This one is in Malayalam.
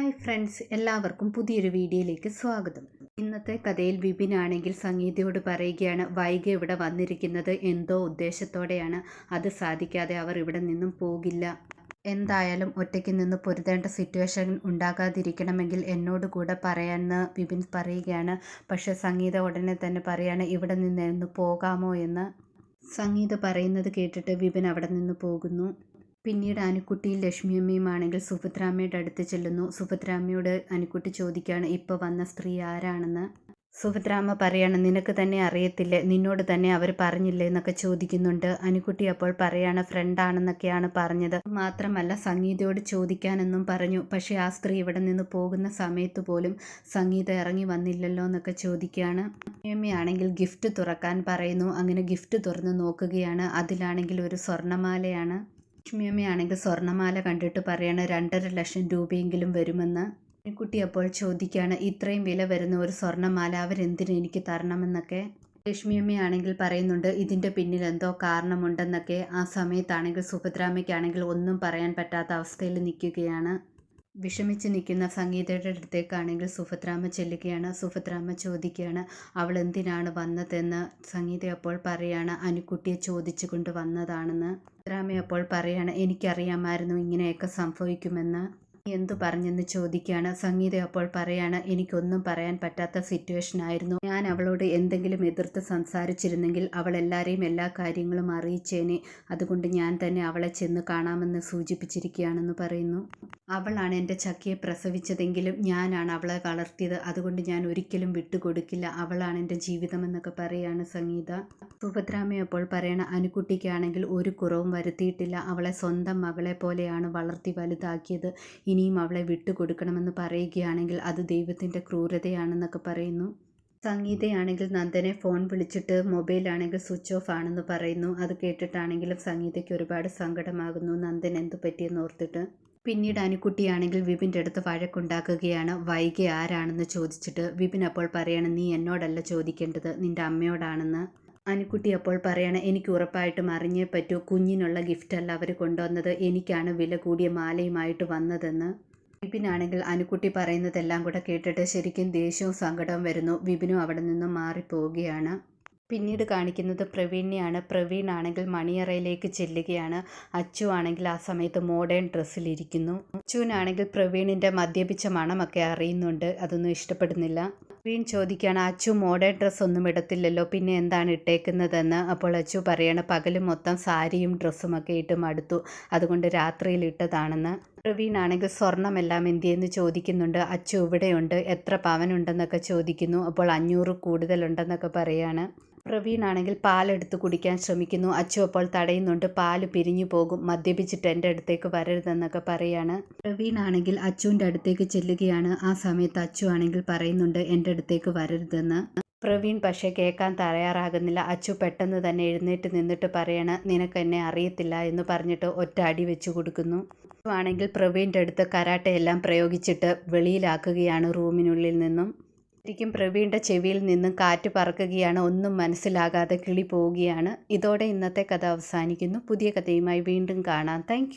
ഹായ് ഫ്രണ്ട്സ് എല്ലാവർക്കും പുതിയൊരു വീഡിയോയിലേക്ക് സ്വാഗതം. ഇന്നത്തെ കഥയിൽ വിപിനാണെങ്കിൽ സംഗീതയോട് പറയുകയാണ് വൈഗ ഇവിടെ വന്നിരിക്കുന്നത് എന്തോ ഉദ്ദേശത്തോടെയാണ്. അത് സാധിക്കാതെ അവർ ഇവിടെ നിന്നും പോകില്ല. എന്തായാലും ഒറ്റയ്ക്ക് നിന്ന് പൊരുതേണ്ട സിറ്റുവേഷൻ ഉണ്ടാകാതിരിക്കണമെങ്കിൽ എന്നോട് കൂടെ പറയാമെന്ന് വിപിൻ പറയുകയാണ്. പക്ഷേ സംഗീത ഉടനെ തന്നെ പറയാണ് ഇവിടെ നിന്ന് പോകാമോ എന്ന്. സംഗീത പറയുന്നത് കേട്ടിട്ട് വിപിൻ അവിടെ നിന്ന് പോകുന്നു. പിന്നീട് ആനിക്കുട്ടിയും ലക്ഷ്മിയമ്മയും ആണെങ്കിൽ സുഭദ്രാമ്മയുടെ അടുത്ത് ചെല്ലുന്നു. സുഭദ്രാമ്മയോട് അനുക്കുട്ടി ചോദിക്കുകയാണ് ഇപ്പോൾ വന്ന സ്ത്രീ ആരാണെന്ന്? സുഭദ്രാമ്മ പറയാണ് നിനക്ക് തന്നെ അറിയത്തില്ലേ? നിന്നോട് തന്നെ അവർ പറഞ്ഞില്ലേ? എന്നൊക്കെ ചോദിക്കുന്നുണ്ട്. അനുക്കുട്ടി അപ്പോൾ പറയാണ് ഫ്രണ്ടാണെന്നൊക്കെയാണ് പറഞ്ഞത്. മാത്രമല്ല സംഗീതയോട് ചോദിക്കാനെന്നും പറഞ്ഞു. പക്ഷേ ആ സ്ത്രീ ഇവിടെ നിന്ന് പോകുന്ന സമയത്ത് പോലും സംഗീത ഇറങ്ങി വന്നില്ലല്ലോ എന്നൊക്കെ ചോദിക്കുകയാണ്. അമ്മയാണെങ്കിൽ ഗിഫ്റ്റ് തുറക്കാൻ പറയുന്നു. അങ്ങനെ ഗിഫ്റ്റ് തുറന്ന് നോക്കുകയാണ്. അതിലാണെങ്കിൽ ഒരു സ്വർണമാലയാണ്. ലക്ഷ്മിയമ്മയാണെങ്കിൽ സ്വർണമാല കണ്ടിട്ട് പറയണ രണ്ടര ലക്ഷം രൂപയെങ്കിലും വരുമെന്ന്. കുട്ടി അപ്പോൾ ചോദിക്കുകയാണ് ഇത്രയും വില വരുന്ന ഒരു സ്വർണമാല അവരെന്തിനു എനിക്ക് തരണമെന്നൊക്കെ? ലക്ഷ്മിയമ്മയാണെങ്കിൽ പറയുന്നുണ്ട് ഇതിന്റെ പിന്നിൽ എന്തോ കാരണമുണ്ടെന്നൊക്കെ ആ സമയത്താണെങ്കിൽ സുഭദ്രാമ്മയ്ക്കാണെങ്കിൽ ഒന്നും പറയാൻ പറ്റാത്ത അവസ്ഥയിൽ നിൽക്കുകയാണ്. വിഷമിച്ച് നിൽക്കുന്ന സംഗീതയുടെ അടുത്തേക്കാണെങ്കിൽ സുഭദ്രാമ്മ ചെല്ലുകയാണ്. സുഭദ്രാമ്മ ചോദിക്കുകയാണ് അവൾ എന്തിനാണ് വന്നതെന്ന്? സംഗീത അപ്പോൾ പറയാണ് അനുക്കുട്ടിയെ ചോദിച്ചു കൊണ്ട് വന്നതാണെന്ന്. സുഭദ്രാമ്മ അപ്പോൾ പറയാണ് എനിക്കറിയാമായിരുന്നു ഇങ്ങനെയൊക്കെ സംഭവിക്കുമെന്ന്. എന്തു പറഞ്ഞെന്ന് ചോദിക്കുകയാണ്. സംഗീത അപ്പോൾ പറയാണ് എനിക്കൊന്നും പറയാൻ പറ്റാത്ത സിറ്റുവേഷൻ ആയിരുന്നു. ഞാൻ അവളോട് എന്തെങ്കിലും എതിർത്ത് സംസാരിച്ചിരുന്നെങ്കിൽ അവൾ എല്ലാവരെയും എല്ലാ കാര്യങ്ങളും അറിയിച്ചേനെ. അതുകൊണ്ട് ഞാൻ തന്നെ അവളെ ചെന്ന് കാണാമെന്ന് സൂചിപ്പിച്ചിരിക്കുകയാണെന്ന് പറയുന്നു. അവളാണ് എന്റെ ചക്കിയെ പ്രസവിച്ചതെങ്കിലും ഞാനാണ് അവളെ വളർത്തിയത്. അതുകൊണ്ട് ഞാൻ ഒരിക്കലും വിട്ടുകൊടുക്കില്ല. അവളാണ് എന്റെ ജീവിതമെന്നൊക്കെ പറയുകയാണ് സംഗീത. സുഭദ്രാമ അപ്പോൾ പറയണ അനുക്കുട്ടിക്കാണെങ്കിൽ ഒരു കുറവും വരുത്തിയിട്ടില്ല. അവളെ സ്വന്തം മകളെ പോലെയാണ് വളർത്തി വലുതാക്കിയത്. ഇനിയും അവളെ വിട്ടുകൊടുക്കണമെന്ന് പറയുകയാണെങ്കിൽ അത് ദൈവത്തിന്റെ ക്രൂരതയാണെന്നൊക്കെ പറയുന്നു. സംഗീതയാണെങ്കിൽ നന്ദനെ ഫോൺ വിളിച്ചിട്ട് മൊബൈലാണെങ്കിൽ സ്വിച്ച് ഓഫ് ആണെന്ന് പറയുന്നു. അത് കേട്ടിട്ടാണെങ്കിലും സംഗീതയ്ക്ക് ഒരുപാട് സങ്കടമാകുന്നു. നന്ദൻ എന്തു പറ്റിയെന്ന് ഓർത്തിട്ട്. പിന്നീട് അനുക്കുട്ടിയാണെങ്കിൽ വിപിന്റെ അടുത്ത് വഴക്കുണ്ടാക്കുകയാണ്. വൈകി ആരാണെന്ന് ചോദിച്ചിട്ട് വിപിൻ അപ്പോൾ പറയണം നീ എന്നോടല്ല ചോദിക്കേണ്ടത്. നിന്റെ അമ്മയോടാണെന്ന്. അനുക്കുട്ടി അപ്പോൾ പറയണ എനിക്ക് ഉറപ്പായിട്ടും അറിഞ്ഞേ പറ്റൂ കുഞ്ഞിനുള്ള ഗിഫ്റ്റല്ല അവർ കൊണ്ടുവന്നത് എനിക്കാണ് വില കൂടിയ മാലയുമായിട്ട് വന്നതെന്ന്. വിപിനാണെങ്കിൽ അനുക്കുട്ടി പറയുന്നതെല്ലാം കൂടെ കേട്ടിട്ട് ശരിക്കും ദേഷ്യവും സങ്കടവും വരുന്നു. വിപിനും അവിടെ നിന്നും മാറിപ്പോവുകയാണ്. പിന്നീട് കാണിക്കുന്നത് പ്രവീണിനെയാണ്. പ്രവീൺ ആണെങ്കിൽ മണിയറയിലേക്ക് ചെല്ലുകയാണ്. അച്ചു ആണെങ്കിൽ ആ സമയത്ത് മോഡേൺ ഡ്രസ്സിലിരിക്കുന്നു. അച്ചുവിനാണെങ്കിൽ പ്രവീണിന്റെ മദ്യപിച്ച മണമൊക്കെ അറിയുന്നുണ്ട്. അതൊന്നും ഇഷ്ടപ്പെടുന്നില്ല. പ്രവീൺ ചോദിക്കുകയാണ് അച്ചു മോഡേൺ ഡ്രസ്സ് ഒന്നും ഇടത്തില്ലല്ലോ. പിന്നെ എന്താണ് ഇട്ടേക്കുന്നതെന്ന്? അപ്പോൾ അച്ചു പറയണം പകലും മൊത്തം സാരിയും ഡ്രസ്സും ഒക്കെ ഇട്ട് മടുത്തു അതുകൊണ്ട് രാത്രിയിൽ ഇട്ടതാണെന്ന്. പ്രവീൺ ആണെങ്കിൽ സ്വർണമെല്ലാം എന്തിയെന്ന് ചോദിക്കുന്നുണ്ട്. അച്ചു ഇവിടെയുണ്ട്. എത്ര പവനുണ്ടെന്നൊക്കെ ചോദിക്കുന്നു. അപ്പോൾ അഞ്ഞൂറ് കൂടുതലുണ്ടെന്നൊക്കെ പറയാണ്. പ്രവീൺ ആണെങ്കിൽ പാലെടുത്ത് കുടിക്കാൻ ശ്രമിക്കുന്നു. അച്ചു അപ്പോൾ തടയുന്നുണ്ട്. പാൽ പിരിഞ്ഞു പോകും. മദ്യപിച്ചിട്ട് എന്റെ അടുത്തേക്ക് വരരുതെന്നൊക്കെ പറയാണ്. പ്രവീൺ ആണെങ്കിൽ അച്ചുവിന്റെ അടുത്തേക്ക് ചെല്ലുകയാണ്. ആ സമയത്ത് അച്ചു ആണെങ്കിൽ പറയുന്നുണ്ട് എന്റെ അടുത്തേക്ക് വരരുതെന്ന്. പ്രവീൺ പക്ഷേ കേൾക്കാൻ തയ്യാറാകുന്നില്ല. അച്ചു പെട്ടെന്ന് തന്നെ എഴുന്നേറ്റ് നിന്നിട്ട് പറയണ നിനക്ക് എന്നെ അറിയത്തില്ല എന്ന് പറഞ്ഞിട്ട് ഒറ്റ അടി വെച്ചു കൊടുക്കുന്നു. ആണെങ്കിൽ പ്രവീണിന്റെ അടുത്ത് കരാട്ടയെല്ലാം പ്രയോഗിച്ചിട്ട് വെളിയിലാക്കുകയാണ് റൂമിനുള്ളിൽ നിന്നും. ശരിക്കും പ്രവീണിന്റെ ചെവിയിൽ നിന്നും കാറ്റ് പറക്കുകയാണ്. ഒന്നും മനസ്സിലാകാതെ കിളി പോവുകയാണ് ഇതോടെ ഇന്നത്തെ കഥ അവസാനിക്കുന്നു. പുതിയ കഥയുമായി വീണ്ടും കാണാം. താങ്ക്